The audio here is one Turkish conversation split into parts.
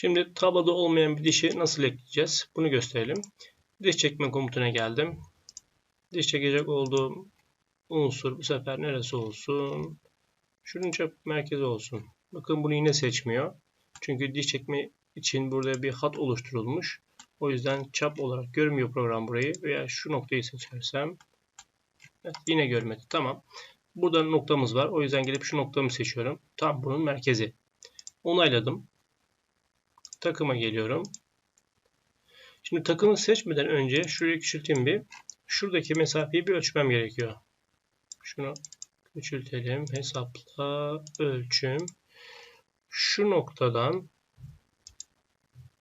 Şimdi tabloda olmayan bir dişi nasıl ekleyeceğiz? Bunu gösterelim. Diş çekme komutuna geldim. Diş çekecek olduğum unsur bu sefer neresi olsun? Şunun çap merkezi olsun. Bakın bunu yine seçmiyor. Çünkü diş çekme için burada bir hat oluşturulmuş. O yüzden çap olarak görmüyor program burayı. Veya şu noktayı seçersem evet, yine görmedi. Tamam. Burada noktamız var. O yüzden gelip şu noktamı seçiyorum. Tam bunun merkezi. Onayladım. Takıma geliyorum. Şimdi takımı seçmeden önce şurayı küçülteyim bir. Şuradaki mesafeyi bir ölçmem gerekiyor. Şunu küçültelim. Hesapla ölçüm. Şu noktadan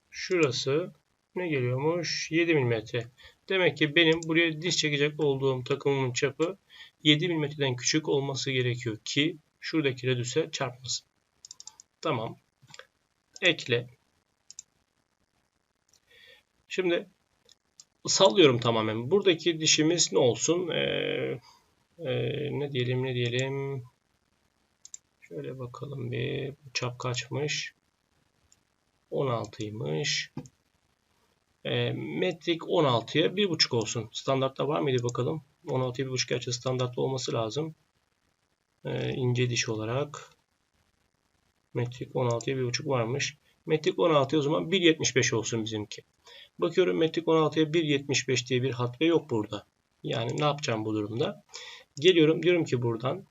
şurası ne geliyormuş? 7 mm. Demek ki benim buraya diş çekecek olduğum takımımın çapı 7 mm'den küçük olması gerekiyor ki şuradaki redüse çarpmasın. Tamam. Ekle. Şimdi sallıyorum tamamen. Buradaki dişimiz ne olsun? Ee, e, ne diyelim ne diyelim. Şöyle bakalım bir. Çap kaçmış? 16'ymış. E, metrik 16'ya 1.5 olsun. Standartta var mıydı bakalım. 16'ya 1.5 gerçi standartta olması lazım. E, ince diş olarak. Metrik 16'ya 1.5 varmış. Metrik 16'ya o zaman 1.75 olsun bizimki. Bakıyorum metrik 16'ya 1.75 diye bir hat ve yok burada. Yani ne yapacağım bu durumda? Geliyorum diyorum ki buradan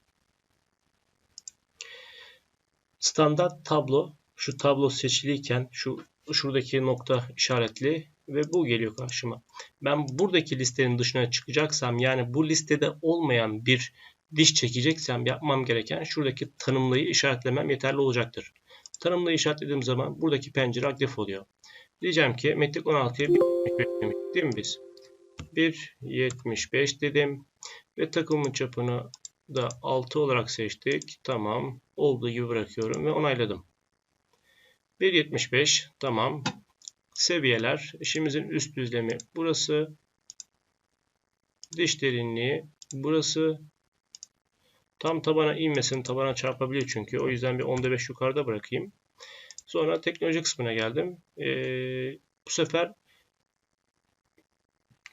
standart tablo şu tablo seçiliyken şu şuradaki nokta işaretli ve bu geliyor karşıma. Ben buradaki listenin dışına çıkacaksam yani bu listede olmayan bir diş çekeceksem yapmam gereken şuradaki tanımlayı işaretlemem yeterli olacaktır. Tanımlayı işaretlediğim zaman buradaki pencere aktif oluyor. Diyeceğim ki metrik 16'ya 1.75 değil mi biz? 1.75 dedim ve takımın çapını da 6 olarak seçtik. Tamam. Olduğu gibi bırakıyorum ve onayladım. 1.75 tamam. Seviyeler. İşimizin üst düzlemi burası. Diş derinliği burası. Tam tabana inmesin. Tabana çarpabilir çünkü. O yüzden bir 10'da 5 yukarıda bırakayım. Sonra teknoloji kısmına geldim. Ee, bu sefer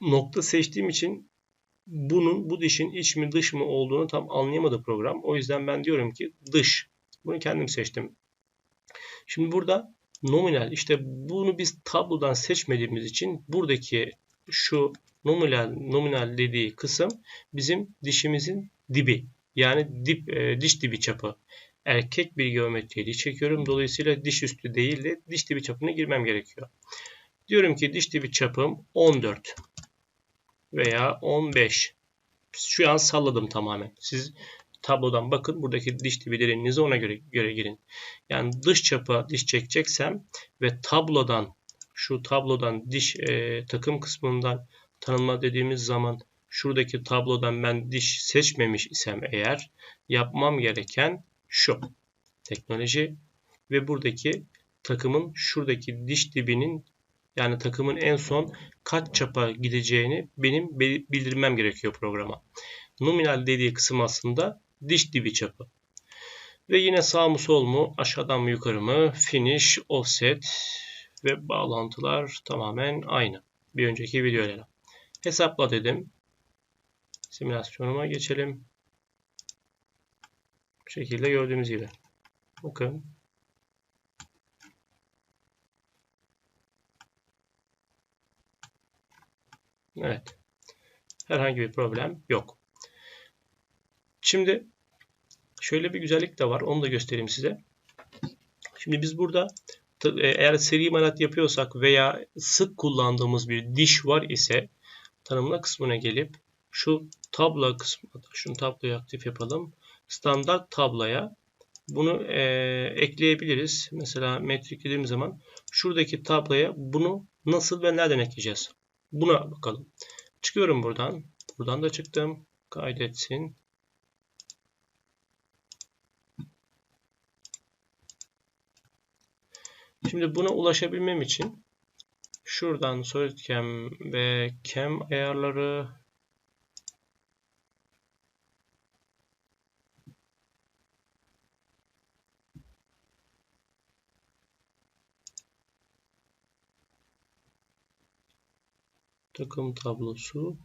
nokta seçtiğim için bunun bu dişin iç mi dış mı olduğunu tam anlayamadı program. O yüzden ben diyorum ki dış. Bunu kendim seçtim. Şimdi burada nominal işte bunu biz tablodan seçmediğimiz için buradaki şu nominal nominal dediği kısım bizim dişimizin dibi. Yani dip e, diş dibi çapı. Erkek bir geometriyi çekiyorum. Dolayısıyla diş üstü değil de diş dibi çapına girmem gerekiyor. Diyorum ki diş dibi çapım 14 veya 15. Şu an salladım tamamen. Siz tablodan bakın. Buradaki diş dibi derinliğinize ona göre, göre girin. Yani dış çapa diş çekeceksem ve tablodan şu tablodan diş e, takım kısmından tanımla dediğimiz zaman şuradaki tablodan ben diş seçmemiş isem eğer yapmam gereken şu. Teknoloji ve buradaki takımın şuradaki diş dibinin yani takımın en son kaç çapa gideceğini benim bildirmem gerekiyor programa. Nominal dediği kısım aslında diş dibi çapı. Ve yine sağ mı sol mu aşağıdan mı yukarı mı finish, offset ve bağlantılar tamamen aynı. Bir önceki videoyla. Hesapla dedim. Simülasyonuma geçelim. Bu şekilde gördüğümüz gibi. Bakın. Evet. Herhangi bir problem yok. Şimdi şöyle bir güzellik de var. Onu da göstereyim size. Şimdi biz burada e, eğer seri imalat yapıyorsak veya sık kullandığımız bir diş var ise tanımla kısmına gelip şu tablo kısmına şunu tabloyu aktif yapalım. Standart tabloya bunu e, ekleyebiliriz. Mesela metrik dediğim zaman şuradaki tabloya bunu nasıl ve nereden ekleyeceğiz? Buna bakalım. Çıkıyorum buradan. Buradan da çıktım. Kaydetsin. Şimdi buna ulaşabilmem için şuradan SolidCam ve Cam ayarları takım tablosu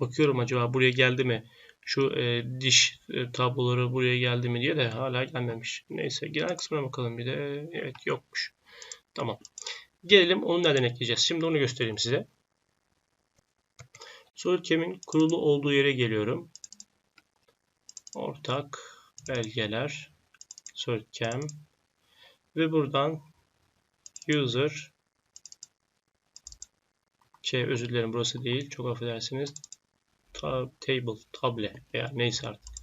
Bakıyorum acaba buraya geldi mi? Şu e, diş e, tabloları buraya geldi mi diye de hala gelmemiş. Neyse genel kısmına bakalım bir de. Evet yokmuş. Tamam. Gelelim onu nereden ekleyeceğiz? Şimdi onu göstereyim size. SolidCam'in kurulu olduğu yere geliyorum. Ortak belgeler SolidCam ve buradan user şey özür dilerim burası değil çok affedersiniz tab table table veya neyse artık.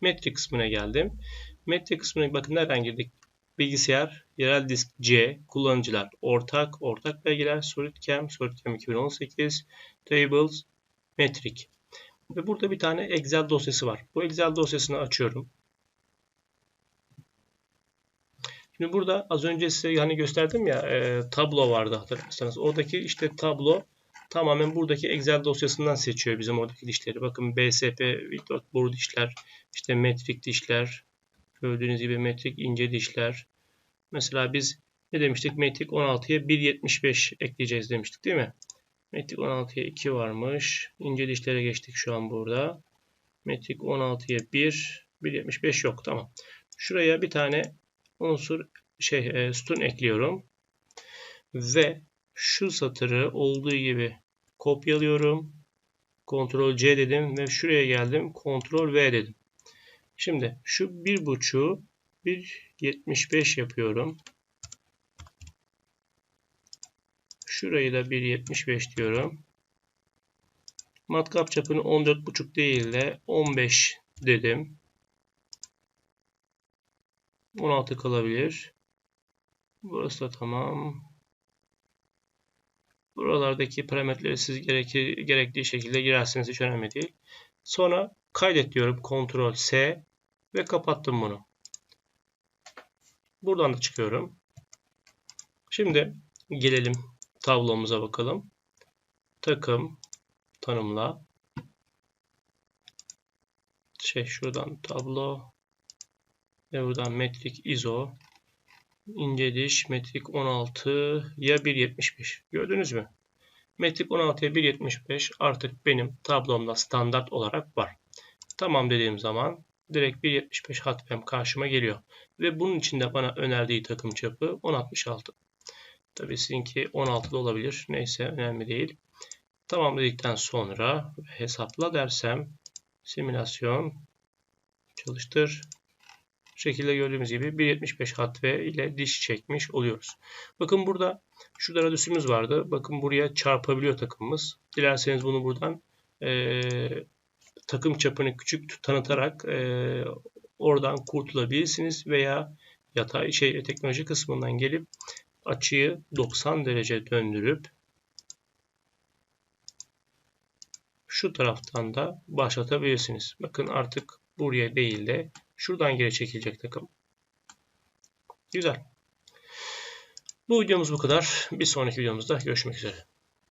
Metrik kısmına geldim. Metrik kısmına bakın nereden girdik? Bilgisayar yerel disk C kullanıcılar ortak ortak belgeler SolidCam SolidCam 2018 tables metrik ve burada bir tane Excel dosyası var. Bu Excel dosyasını açıyorum. Şimdi burada az önce size hani gösterdim ya e, tablo vardı hatırlarsanız. Oradaki işte tablo tamamen buradaki Excel dosyasından seçiyor bizim oradaki dişleri. Bakın BSP, board dişler, işte metrik dişler, gördüğünüz gibi metrik ince dişler. Mesela biz ne demiştik? Metrik 16'ya 1.75 ekleyeceğiz demiştik değil mi? Metrik 16'ya 2 varmış. İnce dişlere geçtik şu an burada. Metrik 16'ya 1. 1.75 yok. Tamam. Şuraya bir tane unsur şey e, sütun ekliyorum. Ve şu satırı olduğu gibi kopyalıyorum. Ctrl C dedim ve şuraya geldim. Ctrl V dedim. Şimdi şu 1.5'u 1.75 yapıyorum. Şurayı da 1.75 diyorum. Matkap çapını 14.5 değil de 15 dedim. 16 kalabilir. Burası da tamam. Buralardaki parametreleri siz gerekli, gerektiği şekilde girersiniz. Hiç önemli değil. Sonra kaydet diyorum. Ctrl S ve kapattım bunu. Buradan da çıkıyorum. Şimdi gelelim tablomuza bakalım. Takım tanımla. Şey şuradan tablo ve buradan metrik ISO ince diş metrik 16 ya 1.75 gördünüz mü? Metrik 16'ya 1.75 artık benim tablomda standart olarak var. Tamam dediğim zaman direkt 1.75 hatmem karşıma geliyor. Ve bunun için de bana önerdiği takım çapı 10.66. Tabi sizinki 16 da olabilir. Neyse önemli değil. Tamam dedikten sonra hesapla dersem simülasyon çalıştır. Bu şekilde gördüğümüz gibi 1.75 hat ve ile diş çekmiş oluyoruz. Bakın burada şurada radyüsümüz vardı. Bakın buraya çarpabiliyor takımımız. Dilerseniz bunu buradan e, takım çapını küçük tanıtarak e, oradan kurtulabilirsiniz veya yatay şey teknoloji kısmından gelip açıyı 90 derece döndürüp şu taraftan da başlatabilirsiniz. Bakın artık buraya değil de şuradan geri çekilecek takım. Güzel. Bu videomuz bu kadar. Bir sonraki videomuzda görüşmek üzere.